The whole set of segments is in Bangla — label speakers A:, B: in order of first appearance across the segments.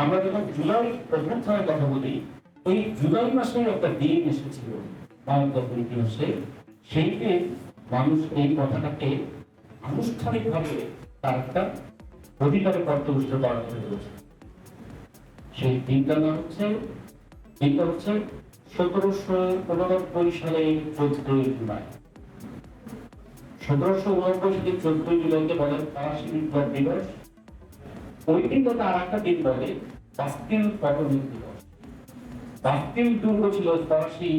A: আমরা যখন জুলাই অভ্যুত্থানের কথা বলি, ওই জুলাই মাসে একটা দিন এসেছিল বাংলাদেশের ইতিহাসে। সেইতে মানুষ এই কথাটাকে আনুষ্ঠানিকভাবে তার একটা অধিকারে কর্তব্য করা হয়ে গেছে সেই দিনটার নাম হচ্ছে, দিনটা হচ্ছে সতেরোশো উননব্বই সালে চোদ্দই জুলাই। সতেরোশো উননব্বই সালে চোদ্দই জুলাইকে বলে ফরাসি বিপ্লব দিবস। ওই আর একটা দিন পতনের দিবস বাস্তিল দুর্গ ছিল। ফরাসি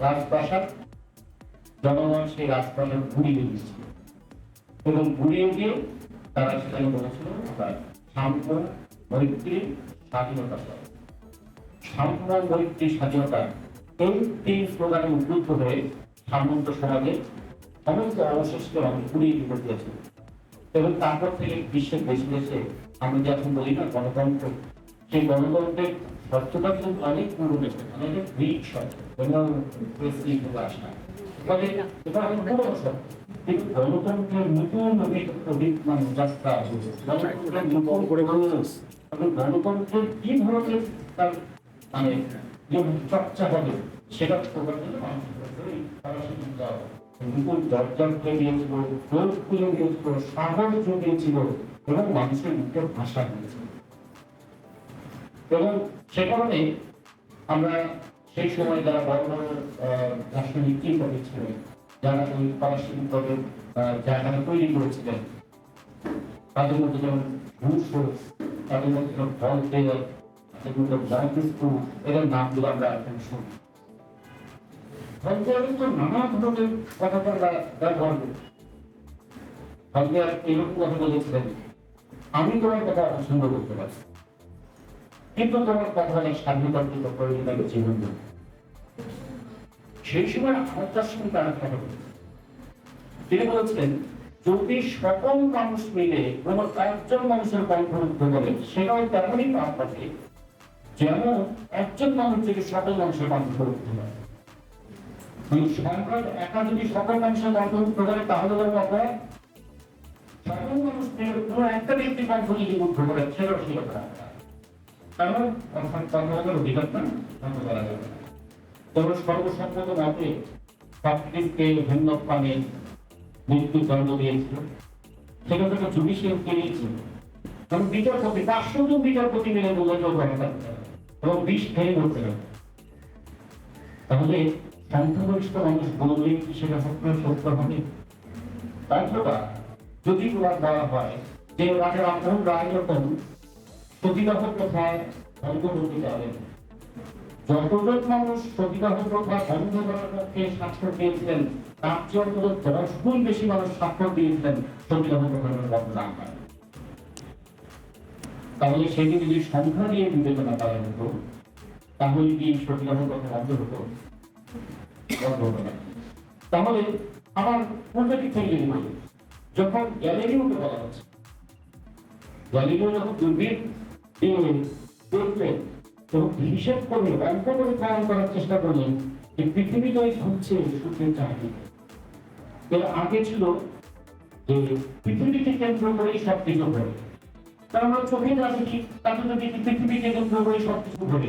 A: রাজপ্রাসাদ। জনগণ সেই রাজপ্রাসাদ ঘুরিয়ে দিয়েছিল। এবং ঘুরিয়ে দিয়ে তারা সেখানে বলেছিল মৈত্রী, স্বাধীনতা। সাম্য মৈত্রী, স্বাধীনতা এই তিন স্লোগানে উদ্বুদ্ধ হয়ে সামন্ত সমাজে সমস্ত অবশিষ্ট অনেক ঘুরিয়ে দিতে দিয়েছিল এবং তারপর থেকে বিশ্বের দেশে দেশে আমরা যে এখন বলি না গণতন্ত্র সেই গণতন্ত্রের সত্যতা কিন্তু অনেক পুরনো অনেক গ্রিক শব্দ এবং প্রেসলি থেকে ফলে এটা অনেক পুরনো শব্দ কিন্তু গণতন্ত্রের নতুন মানে গণতন্ত্রের নতুন এবং গণতন্ত্রের কি ধরনের তার মানে যে চর্চা হবে সেটা প্রকাশ দরজা খুলে দিয়েছিল খুলে দিয়েছিল সাহস জুগিয়েছিল এবং মানুষের মুখে ভাষা দিয়েছিল এবং সে কারণে আমরা সেই সময় যারা বড় বড় আহ, ছিলেন যারা ওই ফরাসি বিপ্লবের জায়গাটা তৈরি করেছিলেন তাদের মধ্যে যেমন রুশো তাদের মধ্যে যেমন ভলতেয়ার তাদের মধ্যে এদের নামগুলো আমরা এখন শুনি। আমি তোমার কথা পছন্দ করতে পারি। কিন্তু তোমার কথা অনেক প্রয়োজন হবে জীবন। সেই সময় আমার সঙ্গে তারা কথা। তিনি বলেছিলেন, যদি সকল মানুষ মিলে কোন একজন মানুষের কণ্ঠরুদ্ধ করে, সেটাও তেমনই পাপ থাকে যেমন একজন মানুষ থেকে সকল মানুষের কণ্ঠরুদ্ধ হয়। মানে সম্রাট একা যদি সকল মানুষের কণ্ঠরুদ্ধ করে কারণ অর্থাৎ কর্মকার অধিকারটা বিচারপতি পাঁচশো জন বিচারপতি মিলে গণতন্ত্র এবং বিষ বলতে হবে তাহলে সংখ্যাগরিষ্ঠ মানুষ বললেই কি সেটা সত্য সত্য হবে? অথবা যদি তোমার বলা হয়, যে রামমোহন রায় যখন সতীদাহ প্রথায় বন্ধ করতে যাবেন যতজন মানুষ সতীদাহ প্রথা বন্ধ করার পক্ষে স্বাক্ষর দিয়েছিলেন তার চেয়ে অন্তত দশ গুণ বেশি মানুষ স্বাক্ষর দিয়েছিলেন সতীদাহ প্রথার বন্ধ না হয় তাহলে সেটি যদি সংখ্যা দিয়ে বিবেচনা করা হতো, তাহলে কি সতীদাহ প্রথা বন্ধ হতো? বন্ধ হতো না তাহলে আমার থেকে যদি বলি, যখন গ্যালেরিওকে বলা হচ্ছে। গ্যালিলিও যখন দূরবীন দিয়ে দেখলেন এবং হিসেব করে করার চেষ্টা করলেন যে পৃথিবীটাই ঘুরছে সূর্যের আগে ছিল যে পৃথিবীকে কেন্দ্র করেই সব কিছু ঘরে তার আমরা চোখে দেখি যদি পৃথিবীকে কেন্দ্র করে সব কিছু ঘরে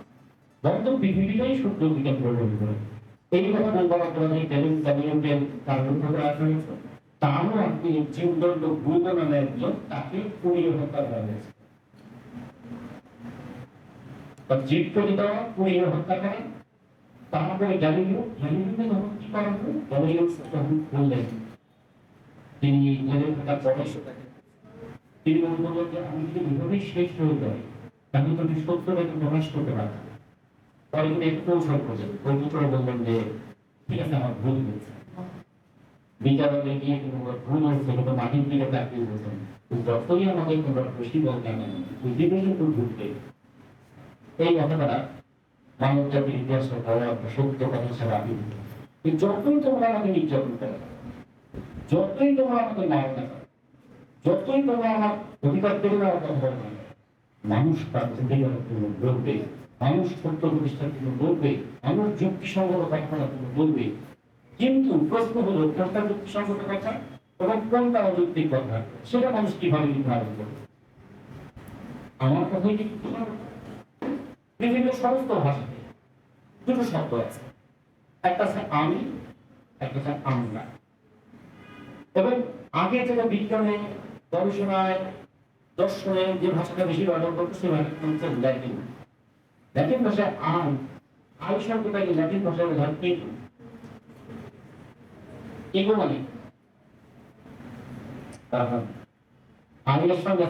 A: বন্ধ, পৃথিবীটাই সূর্য বিজ্ঞান প্রবল করে। এই কথা বলবার টেলিংটেন তার মধ্যে রাখা হয়েছে তারও আপনি জীবদণ্ড গুরুত্ব নামে একজন, তাকে পুড়িয়ে হত্যা করা হয়েছে। গ্যালিলিও গ্যালিলিও বললেন। তিনি পরে তিনি আমি যদি এভাবেই শেষ হয়ে যাই, তাহলে তুমি সত্যটাকে প্রকাশ করতে পারব করে বললেন যে, ঠিক আছে, আমার ভুল হয়েছে। বিচারালয়ে গিয়ে কিংবা ভুল হয়েছে কিন্তু মাটির দিকে তাকিয়ে যতই আমাদের তোমরা খুশি বল কেন ওই দিকে কিন্তু এই কথাটা মানব জাতির ইতিহাসে সত্য কথা ছাড়া আমি না। যতই তোমরা আমাকে নির্যাতন করো, যতই তোমরা আমাকে মারো না যতই তোমরা আমার অধিকার বলো না মানুষ তার বলবে মানুষ সত্য বলবে, মানুষ যুক্তিসঙ্গত জন্য বলবে। কিন্তু প্রশ্ন হলো কোনটা যুক্তিসঙ্গত কথা এবং কোনটা অযৌক্তিক কথা, সেটা মানুষ কীভাবে নির্ধারণ করবে? আমার কথাই বিভিন্ন সমস্ত ভাষাতে দুটো শব্দ আছে। একটা আছে আমি, একটা আছে আমরা। এবং আগে যেটা বিজ্ঞানে, গবেষণায়, দর্শনে যে ভাষাটা বেশি ব্যবহার করতো সে ভাষাটা হচ্ছে ল্যাটিন। ল্যাটিন ভাষায় আম আই শব্দটাকে ল্যাটিন ভাষায় বোঝায় এগো। এগো মানে? আমি এর সঙ্গে।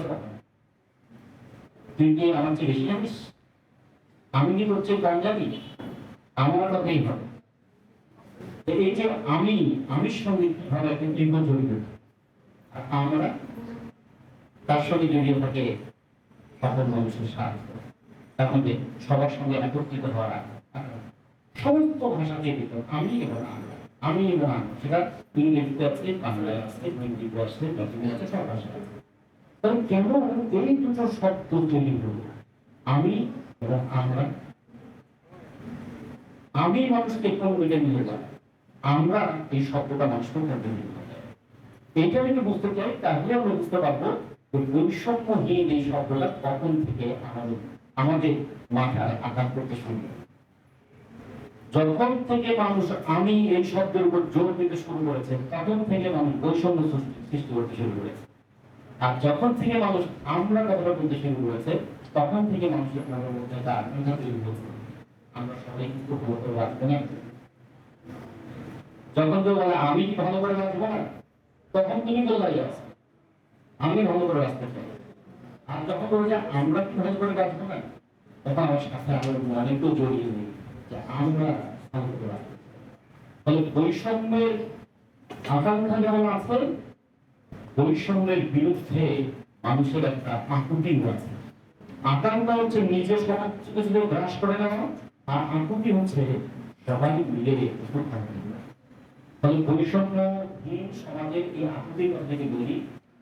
A: তুই কি আমার চেয়ে বেশি জানিস? আমি কি হচ্ছে কম জানি? আমার কথাই হবে এই যে আমি, আমির সঙ্গে কীভাবে একটা দীর্ঘ জড়িত? আমরা তার সঙ্গে জড়িয়ে থাকে সকল মানুষের স্বার্থ তাহলে সবার সঙ্গে একত্রিত হওয়া সমস্ত ভাষাতে দিত আমি এবং আমি এবং আমরা সেটা ইংরেজিতে আছে, বাংলায় আছে, হিন্দিতে আছে দক্ষিণে আছে, সব ভাষায় কারণ কেন এই দুটো শব্দ তৈরি হলো? আমি এবং আমরা। আমি মানুষকে কোন মিলে নিয়ে যায় আমরা এই শব্দটা মানুষের মধ্যে নিয়ে এটা যদি বুঝতে চাই, তাহলে আমরা বুঝতে পারব বৈষম্যহীন এই শব্দটা কখন থেকে আমাদের আমাদের মাথায় আঘাত করতে শুরু যখন থেকে মানুষ আমি এই শব্দের উপর জোর দিতে শুরু করেছে, তখন থেকে মানুষ বৈষম্য সৃষ্টি করতে শুরু করেছে। আর যখন থেকে মানুষ আমরা কথাটা বলতে শুরু করেছে, তখন থেকে মানুষের মনের মধ্যে আকাঙ্ক্ষা আমরা সবাই কিন্তু ভালো না যখন কেউ বলে, আমি কি ভালো করে বাঁচবো না? তখন তুমি কোথায় আছো আমি ভালো করে রাখতে চাই। আর যখন বলে যে আমরা কি করে বাঁচবো তখন আমার সাথে আমার জড়িয়ে নেই যে আমরা ফলে বৈষম্যের আকাঙ্ক্ষা যেমন আছে, বৈষম্যের বিরুদ্ধে মানুষের একটা আকুতি আছে আকাঙ্ক্ষা হচ্ছে নিজের সমস্ত গ্রাস করে নেওয়া, আর আকুতি হচ্ছে সবাই মিলে ফলে বৈষম্যহীন সমাজের এই আকুতির কথা থেকে বলি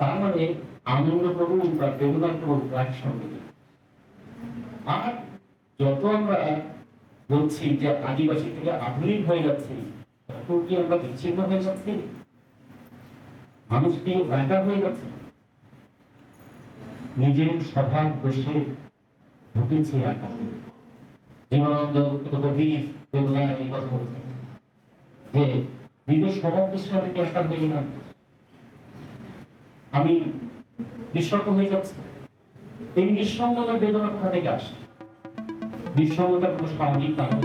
A: তার মানে আনন্দ বা আর যত আমরা বলছি যে আদিবাসী থেকে আধুনিক হয়ে যাচ্ছি তত কি আমরা বিচ্ছিন্ন হয়ে যাচ্ছি? মানুষ কি হয়ে যাচ্ছে? নিজের স্বভাব ঢুকেছে এখন জীবনানন্দ কথা যে নিজের স্বভাব দোষে আমি কি একা না আমি নিঃসঙ্গ হয়ে যাচ্ছি। এই নিঃসঙ্গতার বেদনা কোথা থেকে আসে নিঃসঙ্গতার কোনো সামাজিক কারণ